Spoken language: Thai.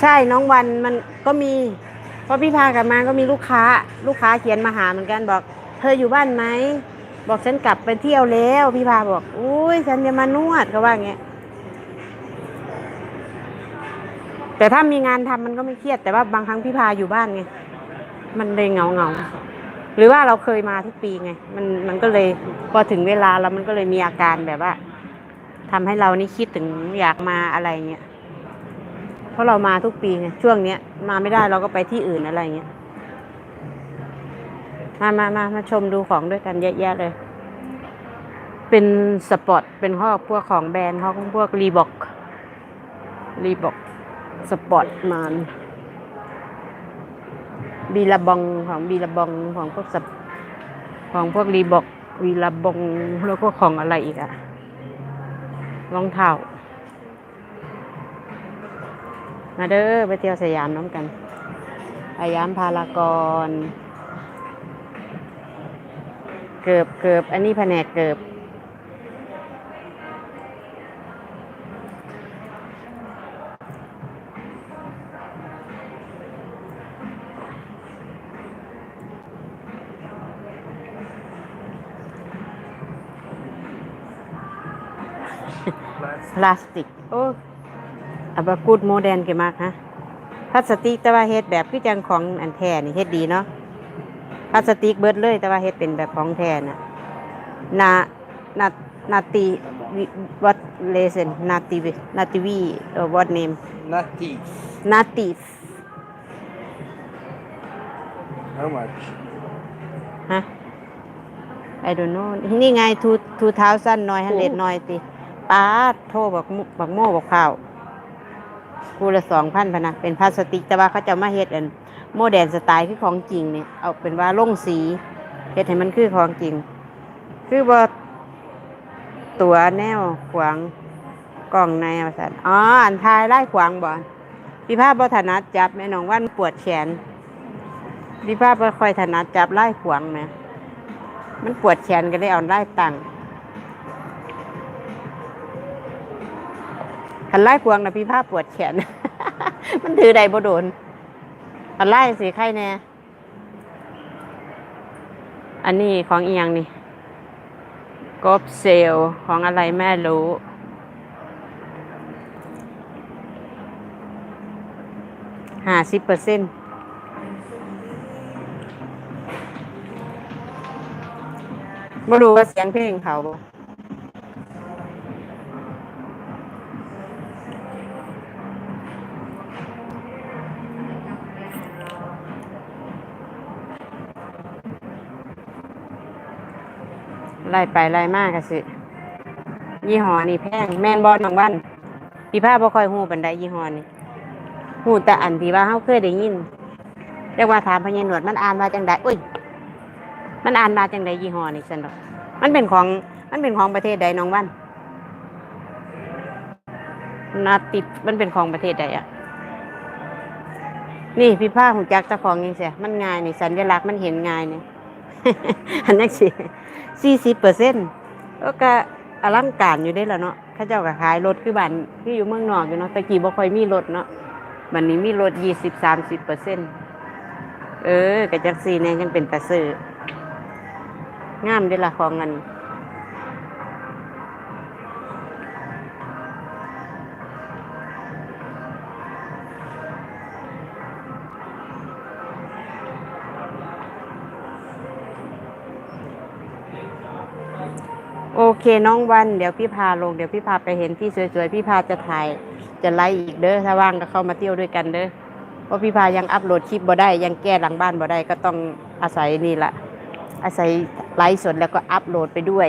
ใช่น้องวันมันก็มีเพราะพี่พากลับมาก็มีลูกค้า ลูกค้าเขียนมาหาเหมือนกันบอก เธออยู่บ้านไหมบอกฉันกลับไปเที่ยวแล้วพี่พาบอกอุ้ยฉันจะมานวดก็ว่าอย่างเงี้ยแต่ถ้ามีงานทำมันก็ไม่เครียด แต่ว่าบางครั้งพี่พาอยู่บ้านไงมันเลยเงาเงาๆหรือว่าเราเคยมาทุกปีไงมันมันก็เลยพอถึงเวลาแล้วมันก็เลยมีอาการแบบว่าทำให้เรานี่คิดถึงอยากมาอะไรเงี้ย เพราะเรามาทุกปีไงช่วงเนี้ย มาไม่ได้เราก็ไปที่อื่นอะไรเงี้ยมามามามาชมดูของด้วยกันเยอะแยะเลย เป็นสปอร์ตเป็นข้อพวกของแบรนด์ของพวกรีบอกรีบอกสปอร์ตมานบีลาบองของบีลาบองของพวกสปของพวกรีบอกวีลาบองแล้วก็ของอะไรอีกอะรองเท้า มาเด้อไปเที่ยวสยามน้ำกันสยามพารากอนเกือบเกือบอันนี้แผนกเกือบพลาสติก โอ้ อับกูดโมเดนเกมากฮะพลาสติกแต่ว่าเฮ็ดแบบคือจังของอันแท้นี่เฮ็ดดีเนาะพลาสติกเบิดเลย แต่ว่าเฮ็ดเป็นแบบของแท้น่ะนานานาตีวัดเลเซนนาตีวินาตีวีเอ่อ what name Native. นาตี How much? ฮะ I don't know นี่ไง two two thousand น้อยฮันเดน้อยติป้าดโทรบอกมุบักโม่บอกข่าว กูละสองพันพะนะเป็นพลาสติก แต่ว่าเขาจะมาเฮ็ดอันโมเดนสไตล์คือของจริงเนี่ยเอาเป็นว่าลงสีเฮ็ดให้มันคือของจริง คือว่าตัวแนวขวางกล่องในว่าซั่นอ๋ออันทายไล่ขวางบ่พี่ภาพบ่ถนัดจับแม่น้องวันปวดแขนพี่ภาพบ่ค่อยถนัดจับไล่ขวางแหมมันปวดแขนก็ได้เอาไล่ตัง คันไล่ขวงนะพี่ภาพปวดแขน มันถือใดบ่โดนคันไล่สิใครแน่ อันนี้ของเอียงนี่ กบเซลลของอะไรแม่รู้ ห้าสิบเปอร์เซ็นต์ไม่รู้ว่าเสียงเพลงเขาบ่ ไล่ไปไล่มากกะสิ ยี่ห้อนี่แพงแม่นบอลบางวันพี่ภาพบ่ค่อยหูปันไดยี่ห้อนี่หูแต่อันที่ว่าเฮาเคยได้ยินเรียกว่าถามพญานวดมันอ่านว่าจังไดอุ้ย มันอ่านมาจังไดยี่ห้อนี่ซั่นดอกมันเป็นของ มันเป็นของประเทศใดน้องวันนาติดมันเป็นของประเทศใดอะนี่พี่ภาคของจักเจ้าของยังเสียมันง่ายนี่สัญลักษณ์มันเห็นง่ายเนี่ย อันนี้สิสี่สิบเปอร์เซ็นต์ก็อลังการอยู่ได้แล้วเนาะข้าเจ้าก็ขายรถคือบ้านที่อยู่เมืองนอกอยู่เนาะตะกี้บ่ค่อยมีรถเนาะบันนี้มีรถยี่สิบสามสิบเปอร์เซ็นต์เออกระจักซีเนี่ยยังเป็นตะซื้องามได้ละของเงิน โอเคน้องวัน เดี๋ยวพี่พาลงเดี๋ยวพี่พาไปเห็นที่สวยๆพี่พาจะถ่ายจะไลฟ์อีกเด้อถ้าว่างก็เข้ามาเที่ยวด้วยกันเด้อเพราะพี่พายังอัพโหลดคลิปบ่ได้ ยังแก้หลังบ้านบ่ได้ก็ต้องอาศัยนี่แหละอาศัยไลฟ์สดแล้วก็อัพโหลดไปด้วย